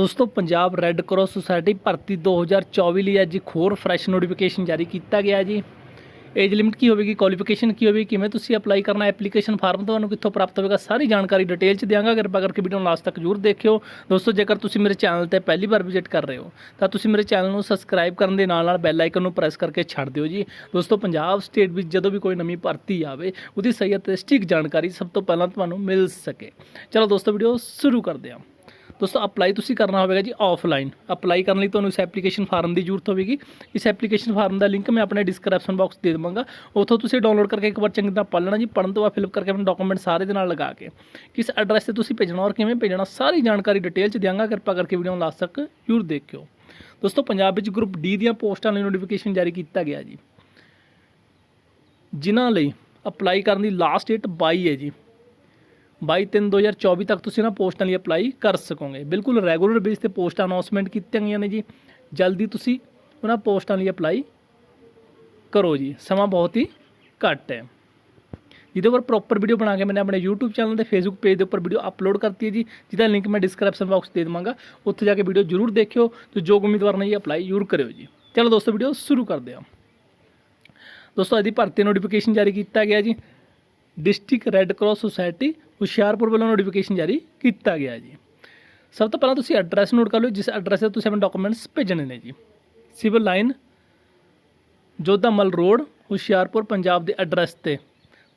ਦੋਸਤੋ, Punjab red cross society ਭਰਤੀ 2024 ਲਈ ਅੱਜ ਇੱਕ ਹੋਰ ਫਰੈਸ਼ ਨੋਟੀਫਿਕੇਸ਼ਨ ਜਾਰੀ ਕੀਤਾ ਗਿਆ ਜੀ। ਏਜ ਲਿਮਿਟ ਕੀ ਹੋਵੇਗੀ? ਕੁਆਲੀਫਿਕੇਸ਼ਨ ਕੀ ਹੋਵੇਗੀ? ਕਿਵੇਂ ਤੁਸੀਂ ਅਪਲਾਈ ਕਰਨਾ? ਐਪਲੀਕੇਸ਼ਨ ਫਾਰਮ ਤੁਹਾਨੂੰ ਕਿੱਥੋਂ ਪ੍ਰਾਪਤ ਹੋਵੇਗਾ? ਸਾਰੀ ਜਾਣਕਾਰੀ ਡਿਟੇਲ ਚ ਦਿਆਂਗਾ। ਕਿਰਪਾ ਕਰਕੇ ਵੀਡੀਓ ਨੂੰ ਲਾਸਟ ਤੱਕ ਜ਼ਰੂਰ ਦੇਖਿਓ। ਦੋਸਤੋ, ਜੇਕਰ ਤੁਸੀਂ ਮੇਰੇ ਚੈਨਲ ਤੇ ਪਹਿਲੀ ਵਾਰ ਵਿਜ਼ਿਟ ਕਰ ਰਹੇ ਹੋ, ਤਾਂ ਤੁਸੀਂ ਮੇਰੇ ਚੈਨਲ ਨੂੰ ਸਬਸਕ੍ਰਾਈਬ ਕਰਨ ਦੇ ਨਾਲ ਨਾਲ ਬੈਲ ਆਈਕਨ ਨੂੰ ਪ੍ਰੈਸ ਕਰਕੇ ਛੱਡ ਦਿਓ ਜੀ। ਦੋਸਤੋ, ਪੰਜਾਬ ਸਟੇਟ ਵਿੱਚ ਜਦੋਂ ਵੀ ਕੋਈ ਨਵੀਂ ਭਰਤੀ ਆਵੇ, ਉਹਦੀ ਸਹੀ ਅਤੇ ਸਟਿਕ ਜਾਣਕਾਰੀ ਸਭ ਤੋਂ ਪਹਿਲਾਂ ਤੁਹਾਨੂੰ ਮਿਲ ਸਕੇ। ਚਲੋ ਦੋਸਤੋ ਵੀਡੀਓ ਸ਼ੁਰੂ ਕਰਦੇ ਹਾਂ। ਦੋਸਤੋ ਅਪਲਾਈ ਤੁਸੀਂ ਕਰਨਾ ਹੋਵੇਗਾ ਜੀ ਆਫਲਾਈਨ ਅਪਲਾਈ ਕਰਨ ਲਈ ਤੁਹਾਨੂੰ ਇਸ ਐਪਲੀਕੇਸ਼ਨ ਫਾਰਮ ਦੀ ਜ਼ਰੂਰਤ ਹੋਵੇਗੀ। ਇਸ ਐਪਲੀਕੇਸ਼ਨ ਫਾਰਮ ਦਾ ਲਿੰਕ ਮੈਂ ਆਪਣੇ ਡਿਸਕ੍ਰਿਪਸ਼ਨ ਬਾਕਸ ਦੇ ਦੇਵਾਂਗਾ। ਉੱਥੋਂ ਤੁਸੀਂ ਡਾਊਨਲੋਡ ਕਰਕੇ ਇੱਕ ਵਾਰ ਚੰਗੀ ਤਰ੍ਹਾਂ ਪੜ੍ਹ ਲੈਣਾ ਜੀ। ਪੜ੍ਹਨ ਤੋਂ ਬਾਅਦ ਫਿਲਪ ਕਰਕੇ ਆਪਣੇ ਡਾਕੂਮੈਂਟ ਸਾਰੇ ਦੇ ਨਾਲ ਲਗਾ ਕੇ। ਕਿਸ ਐਡਰੈਸ ਤੇ ਤੁਸੀਂ ਭੇਜਣਾ ਔਰ ਕਿਵੇਂ ਭੇਜਣਾ, ਸਾਰੀ ਜਾਣਕਾਰੀ ਡਿਟੇਲ ਚ ਦਿਆਂਗਾ। ਕਿਰਪਾ ਕਰਕੇ ਵੀਡੀਓ ਨੂੰ ਲਾਸਟ ਤੱਕ ਜ਼ਰੂਰ ਦੇਖਿਓ। ਦੋਸਤੋ, ਪੰਜਾਬ ਵਿੱਚ ਗਰੁੱਪ ਡੀ ਦੀਆਂ ਪੋਸਟਾਂ ਲਈ ਨੋਟੀਫਿਕੇਸ਼ਨ ਜਾਰੀ ਕੀਤਾ ਗਿਆ ਜੀ। ਜਿਨ੍ਹਾਂ ਲਈ ਅਪਲਾਈ ਕਰਨ ਦੀ ਲਾਸਟ ਡੇਟ 22 ਹੈ ਜੀ। 22 ਤਿੰਨ 2024 ਤੱਕ ਤੁਸੀਂ ਨਾ ਪੋਸਟਾਂ ਲਈ ਅਪਲਾਈ ਕਰ ਸਕੋਗੇ। ਬਿਲਕੁਲ ਰੈਗੂਲਰ ਬੇਸ ਤੇ ਪੋਸਟਾਂ ਅਨਾਉਂਸਮੈਂਟ ਕੀਤੀਆਂ ਗਈਆਂ ਨੇ ਜੀ। ਜਲਦੀ ਤੁਸੀਂ ਉਹਨਾਂ ਪੋਸਟਾਂ ਲਈ ਅਪਲਾਈ ਕਰੋ ਜੀ। ਸਮਾਂ ਬਹੁਤ ਹੀ ਘੱਟ ਹੈ। ਜਿਹਦੇ ਉੱਪਰ ਪ੍ਰੋਪਰ ਵੀਡੀਓ ਬਣਾ ਕੇ ਮੈंने ਆਪਣੇ YouTube ਚੈਨਲ ਤੇ Facebook ਪੇਜ ਦੇ ਉੱਪਰ ਵੀਡੀਓ ਅਪਲੋਡ ਕਰਤੀ ਹੈ ਜੀ, ਜਿਹਦਾ ਲਿੰਕ ਮੈਂ ਡਿਸਕ੍ਰਿਪਸ਼ਨ ਬਾਕਸ ਦੇ ਦੇਵਾਂਗਾ। ਉੱਥੇ ਜਾ ਕੇ ਵੀਡੀਓ ਜ਼ਰੂਰ ਦੇਖਿਓ ਤੇ ਜੋ ਉਮੀਦਵਾਰ ਨੇ ਜੀ ਅਪਲਾਈ ਜ਼ਰੂਰ ਕਰਿਓ ਜੀ। ਚਲੋ ਦੋਸਤੋ ਵੀਡੀਓ ਸ਼ੁਰੂ ਕਰਦੇ ਹਾਂ। ਦੋਸਤੋ ਇਹਦੀ ਭਰਤੀ ਨੋਟੀਫਿਕੇਸ਼ਨ ਜਾਰੀ ਕੀਤਾ ਗਿਆ ਜੀ। District red cross society Hoshiarpur ਵੱਲੋਂ ਨੋਟੀਫਿਕੇਸ਼ਨ ਜਾਰੀ ਕੀਤਾ ਗਿਆ ਜੀ। ਸਭ ਤੋਂ ਪਹਿਲਾਂ ਤੁਸੀਂ ਐਡਰੈਸ ਨੋਟ ਕਰ ਲਓ, ਜਿਸ ਐਡਰੈਸ ਤੇ ਤੁਸੀਂ ਆਪਣੇ ਡਾਕੂਮੈਂਟਸ ਭੇਜਣੇ ਨੇ ਜੀ। Civil line Jodhamal road Hoshiarpur, Punjab ਦੇ ਐਡਰੈਸ ਤੇ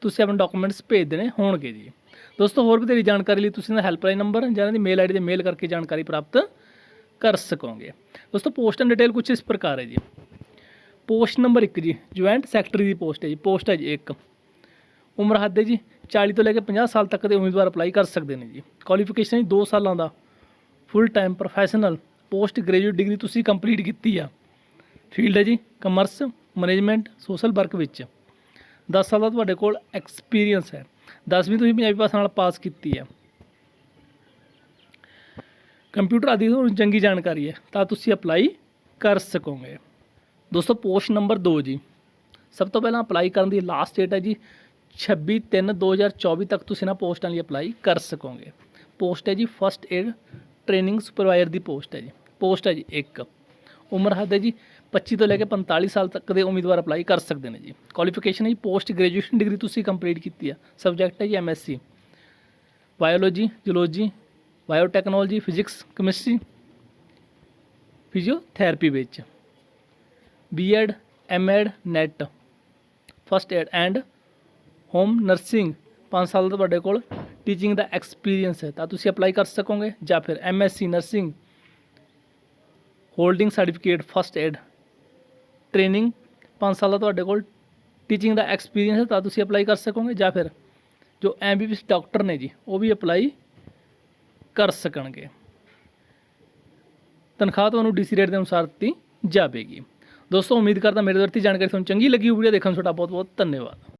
ਤੁਸੀਂ ਆਪਣੇ ਡਾਕੂਮੈਂਟਸ ਭੇਜ ਦੇਣੇ ਹੋਣਗੇ ਜੀ। ਦੋਸਤੋ, ਹੋਰ ਵੀ ਤੇਰੀ ਜਾਣਕਾਰੀ ਲਈ ਤੁਸੀਂ ਇਹਨਾਂ ਹੈਲਪਲਾਈਨ ਨੰਬਰ ਜਾਂ ਇਹਨਾਂ ਦੀ ਮੇਲ ਆਈਡੀ ਤੇ ਮੇਲ ਕਰਕੇ ਜਾਣਕਾਰੀ ਪ੍ਰਾਪਤ ਕਰ ਸਕੋਗੇ। ਦੋਸਤੋ ਪੋਸਟ ਐਂਡ ਡਿਟੇਲ ਕੁਝ ਇਸ ਪ੍ਰਕਾਰ ਹੈ ਜੀ। ਪੋਸਟ ਨੰਬਰ 1 ਜੀ ਜੁਆਇੰਟ ਸੈਕਟਰੀ ਦੀ ਪੋਸਟ ਹੈ ਜੀ ਪੋਸਟ ਹੈ ਜੀ 1 ਉਮਰ ਹੱਦ ਹੈ ਜੀ 40 ਤੋਂ ਲੈ ਕੇ 50 ਸਾਲ ਤੱਕ ਦੇ ਉਮੀਦਵਾਰ ਅਪਲਾਈ ਕਰ ਸਕਦੇ ਨੇ ਜੀ। ਕੁਆਲੀਫਿਕੇਸ਼ਨ ਜੀ 2 ਸਾਲਾਂ ਦਾ full time professional post graduate degree ਤੁਸੀਂ ਕੰਪਲੀਟ ਕੀਤੀ ਆ। ਫੀਲਡ ਹੈ ਜੀ ਕਮਰਸ ਮੈਨੇਜਮੈਂਟ ਸੋਸ਼ਲ ਵਰਕ ਵਿੱਚ। 10 ਸਾਲ ਦਾ ਤੁਹਾਡੇ ਕੋਲ ਐਕਸਪੀਰੀਅੰਸ ਹੈ। 10ਵੀਂ ਤੁਸੀਂ ਪੰਜਾਬੀ ਭਾਸ਼ਾ ਨਾਲ ਪਾਸ ਕੀਤੀ ਹੈ। ਕੰਪਿਊਟਰ ਆਦਿ ਦੀ ਚੰਗੀ ਜਾਣਕਾਰੀ ਹੈ, ਤਾਂ ਤੁਸੀਂ ਅਪਲਾਈ ਕਰ ਸਕੋਗੇ। ਦੋਸਤੋ ਪੋਸਟ ਨੰਬਰ 2 ਜੀ। ਸਭ ਤੋਂ ਪਹਿਲਾਂ ਅਪਲਾਈ ਕਰਨ ਦੀ ਲਾਸਟ ਡੇਟ ਹੈ ਜੀ 26 3 2024 ਤੱਕ ਤੁਸੀਂ ਨਾ ਪੋਸਟਾਂ ਲਈ ਅਪਲਾਈ ਕਰ ਸਕੋਗੇ। ਪੋਸਟ ਹੈ ਜੀ ਫਸਟ ਏਡ ਟ੍ਰੇਨਿੰਗ ਸੁਪਰਵਾਈਜ਼ਰ ਦੀ ਪੋਸਟ ਹੈ ਜੀ। ਪੋਸਟ ਹੈ ਜੀ ਇੱਕ। ਉਮਰ ਹੱਦ ਹੈ ਜੀ 25 ਤੋਂ ਲੈ ਕੇ 45 ਸਾਲ ਤੱਕ ਦੇ ਉਮੀਦਵਾਰ ਅਪਲਾਈ ਕਰ ਸਕਦੇ ਨੇ ਜੀ। ਕੁਆਲੀਫਿਕੇਸ਼ਨ ਹੈ ਜੀ ਪੋਸਟ ਗ੍ਰੈਜੂਏਸ਼ਨ ਡਿਗਰੀ ਤੁਸੀਂ ਕੰਪਲੀਟ ਕੀਤੀ ਆ ਸਬਜੈਕਟ ਹੈ ਜੀ MSc biology zoology biotechnology physics chemistry physiotherapy ਵਿੱਚ। BEd MEd NET first aid and home nursing 5 ਸਾਲ ਦਾ ਤੁਹਾਡੇ ਕੋਲ ਟੀਚਿੰਗ ਦਾ ਐਕਸਪੀਰੀਅੰਸ ਹੈ। ਤਾਂ ਤੁਸੀਂ ਅਪਲਾਈ ਕਰ ਸਕੋਗੇ ਜਾਂ ਫਿਰ MSc nursing holding certificate first aid training 5 ਸਾਲ ਦਾ ਤੁਹਾਡੇ ਕੋਲ ਟੀਚਿੰਗ ਦਾ ਐਕਸਪੀਰੀਅੰਸ ਹੈ, ਤਾਂ ਤੁਸੀਂ ਅਪਲਾਈ ਕਰ ਸਕੋਗੇ ਜਾਂ ਫਿਰ ਜੋ ਐਮਬੀਬੀਐਸ ਡਾਕਟਰ ਨੇ ਜੀ, ਉਹ ਵੀ ਅਪਲਾਈ ਕਰ ਸਕਣਗੇ। ਤਨਖਾਹ ਤੁਹਾਨੂੰ ਡੀਸੀ ਰੇਟ ਦੇ ਅਨੁਸਾਰ ਦਿੱਤੀ ਜਾਵੇਗੀ। ਦੋਸਤੋ, ਉਮੀਦ ਕਰਦਾ ਮੇਰੇ ਵਰਤੀ ਜਾਣਕਾਰੀ ਤੁਹਾਨੂੰ ਚੰਗੀ ਲੱਗੀ ਹੋਊ ਵੀਡੀਓ, ਦੇਖਣ ਨੂੰ ਤੁਹਾਡਾ ਬਹੁਤ ਬਹੁਤ ਧੰਨਵਾਦ।